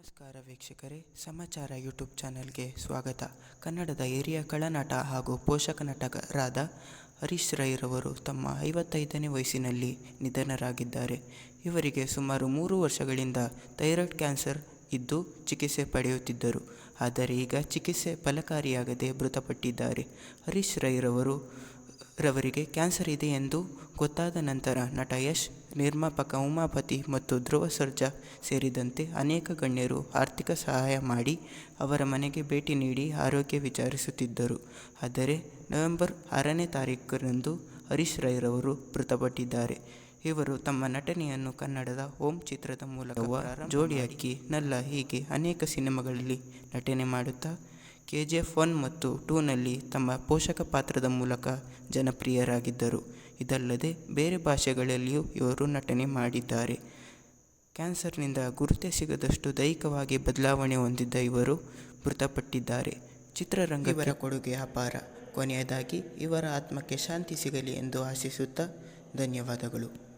ನಮಸ್ಕಾರ ವೀಕ್ಷಕರೇ, ಸಮಾಚಾರ ಯೂಟ್ಯೂಬ್ ಚಾನೆಲ್ಗೆ ಸ್ವಾಗತ. ಕನ್ನಡದ ಹಿರಿಯ ಖಳನಟ ಹಾಗೂ ಪೋಷಕ ನಟರಾದ ಹರೀಶ್ ರೈರವರು ತಮ್ಮ ಐವತ್ತೈದನೇ ವಯಸ್ಸಿನಲ್ಲಿ ನಿಧನರಾಗಿದ್ದಾರೆ. ಇವರಿಗೆ ಸುಮಾರು ಮೂರು ವರ್ಷಗಳಿಂದ ಥೈರಾಯ್ಡ್ ಕ್ಯಾನ್ಸರ್ ಇದ್ದು ಚಿಕಿತ್ಸೆ ಪಡೆಯುತ್ತಿದ್ದರು. ಆದರೆ ಈಗ ಚಿಕಿತ್ಸೆ ಫಲಕಾರಿಯಾಗದೆ ಮೃತಪಟ್ಟಿದ್ದಾರೆ. ಹರೀಶ್ ರೈರವರು ರವರಿಗೆ ಕ್ಯಾನ್ಸರ್ ಇದೆ ಎಂದು ಗೊತ್ತಾದ ನಂತರ ನಟ ಯಶ್ ನಿರ್ಮಾಪಕ ಉಮಾಪತಿ ಮತ್ತು ಧ್ರುವ ಸರ್ಜಾ ಸೇರಿದಂತೆ ಅನೇಕ ಗಣ್ಯರು ಆರ್ಥಿಕ ಸಹಾಯ ಮಾಡಿ ಅವರ ಮನೆಗೆ ಭೇಟಿ ನೀಡಿ ಆರೋಗ್ಯ ವಿಚಾರಿಸುತ್ತಿದ್ದರು. ಆದರೆ ನವೆಂಬರ್ ಆರನೇ ತಾರೀಕರಂದು ಹರೀಶ್ ರೈರವರು ಮೃತಪಟ್ಟಿದ್ದಾರೆ. ಇವರು ತಮ್ಮ ನಟನೆಯನ್ನು ಕನ್ನಡದ ಓಂ ಚಿತ್ರದ ಮೂಲಕ ಜೋಡಿ ಅಕ್ಕಿ ನಲ್ಲ ಹೀಗೆ ಅನೇಕ ಸಿನಿಮಾಗಳಲ್ಲಿ ನಟನೆ ಮಾಡುತ್ತಾ ಕೆ ಜಿ ಎಫ್ ಒನ್ ಮತ್ತು ಟೂನಲ್ಲಿ ತಮ್ಮ ಪೋಷಕ ಪಾತ್ರದ ಮೂಲಕ ಜನಪ್ರಿಯರಾಗಿದ್ದರು. ಇದಲ್ಲದೆ ಬೇರೆ ಭಾಷೆಗಳಲ್ಲಿಯೂ ಇವರು ನಟನೆ ಮಾಡಿದ್ದಾರೆ. ಕ್ಯಾನ್ಸರ್ನಿಂದ ಗುರುತೇ ಸಿಗದಷ್ಟು ದೈಹಿಕವಾಗಿ ಬದಲಾವಣೆ ಹೊಂದಿದ್ದ ಇವರು ಮೃತಪಟ್ಟಿದ್ದಾರೆ. ಚಿತ್ರರಂಗ ಇವರ ಕೊಡುಗೆ ಅಪಾರ. ಕೊನೆಯದಾಗಿ, ಇವರ ಆತ್ಮಕ್ಕೆ ಶಾಂತಿ ಸಿಗಲಿ ಎಂದು ಆಶಿಸುತ್ತಾ ಧನ್ಯವಾದಗಳು.